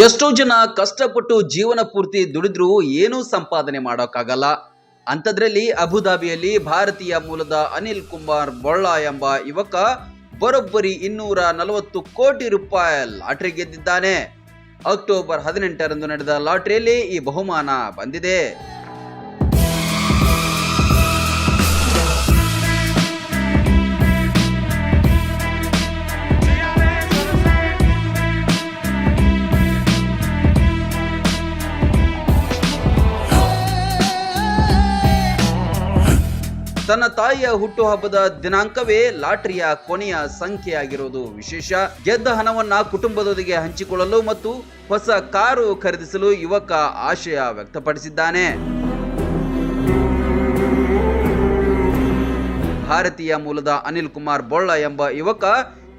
ಎಷ್ಟೋ ಜನ ಕಷ್ಟಪಟ್ಟು ಜೀವನ ಪೂರ್ತಿ ದುಡಿದ್ರೂ ಏನೂ ಸಂಪಾದನೆ ಮಾಡೋಕ್ಕಾಗಲ್ಲ. ಅಂಥದ್ರಲ್ಲಿ ಅಬುಧಾಬಿಯಲ್ಲಿ ಭಾರತೀಯ ಮೂಲದ ಅನಿಲ್ ಕುಮಾರ್ ಬೊಳ್ಳ ಎಂಬ ಯುವಕ ಬರೋಬ್ಬರಿ ಇನ್ನೂರ ನಲವತ್ತು ಕೋಟಿ ರೂಪಾಯಿ ಲಾಟರಿ ಗೆದ್ದಿದ್ದಾನೆ. ಅಕ್ಟೋಬರ್ ಹದಿನೆಂಟರಂದು ನಡೆದ ಲಾಟರಿಯಲ್ಲಿ ಈ ಬಹುಮಾನ ಬಂದಿದೆ. ತನ್ನ ತಾಯಿಯ ಹುಟ್ಟುಹಬ್ಬದ ದಿನಾಂಕವೇ ಲಾಟರಿಯ ಕೊನೆಯ ಸಂಖ್ಯೆಯಾಗಿರುವುದು ವಿಶೇಷ. ಗೆದ್ದ ಹಣವನ್ನ ಕುಟುಂಬದೊಂದಿಗೆ ಹಂಚಿಕೊಳ್ಳಲು ಮತ್ತು ಹೊಸ ಕಾರು ಖರೀದಿಸಲು ಯುವಕ ಆಶಯ ವ್ಯಕ್ತಪಡಿಸಿದ್ದಾನೆ. ಭಾರತೀಯ ಮೂಲದ ಅನಿಲ್ ಕುಮಾರ್ ಬೊಳ್ಳ ಎಂಬ ಯುವಕ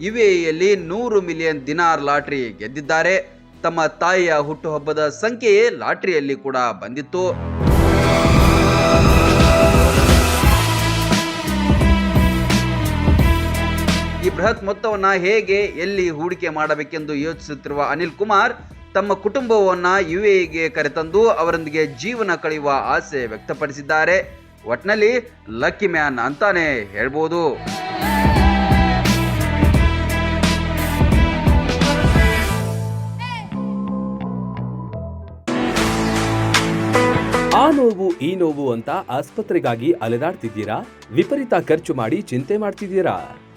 ಯುಎಇಯಲ್ಲಿ ನೂರು ಮಿಲಿಯನ್ ದಿನಾರ್ ಲಾಟರಿ ಗೆದ್ದಿದ್ದಾರೆ. ತಮ್ಮ ತಾಯಿಯ ಹುಟ್ಟುಹಬ್ಬದ ಸಂಖ್ಯೆಯೇ ಲಾಟರಿಯಲ್ಲಿ ಕೂಡ ಬಂದಿತ್ತು. ಬೃಹತ್ ಮೊತ್ತವನ್ನ ಹೇಗೆ ಎಲ್ಲಿ ಹೂಡಿಕೆ ಮಾಡಬೇಕೆಂದು ಯೋಚಿಸುತ್ತಿರುವ ಅನಿಲ್ ಕುಮಾರ್ ತಮ್ಮ ಕುಟುಂಬವನ್ನ ಯುಎಇಗೆ ಕರೆತಂದು ಅವರೊಂದಿಗೆ ಜೀವನ ಕಳೆಯುವ ಆಸೆ ವ್ಯಕ್ತಪಡಿಸಿದ್ದಾರೆ. ಒಟ್ನಲ್ಲಿ ಲಕ್ಕಿ ಮ್ಯಾನ್ ಅಂತಾನೆ ಹೇಳ್ಬೋದು. ಆ ನೋವು, ಈ ನೋವು ಅಂತ ಆಸ್ಪತ್ರೆಗಾಗಿ ಅಲೆದಾಡ್ತಿದ್ದೀರಾ? ವಿಪರೀತ ಖರ್ಚು ಮಾಡಿ ಚಿಂತೆ ಮಾಡ್ತಿದ್ದೀರಾ?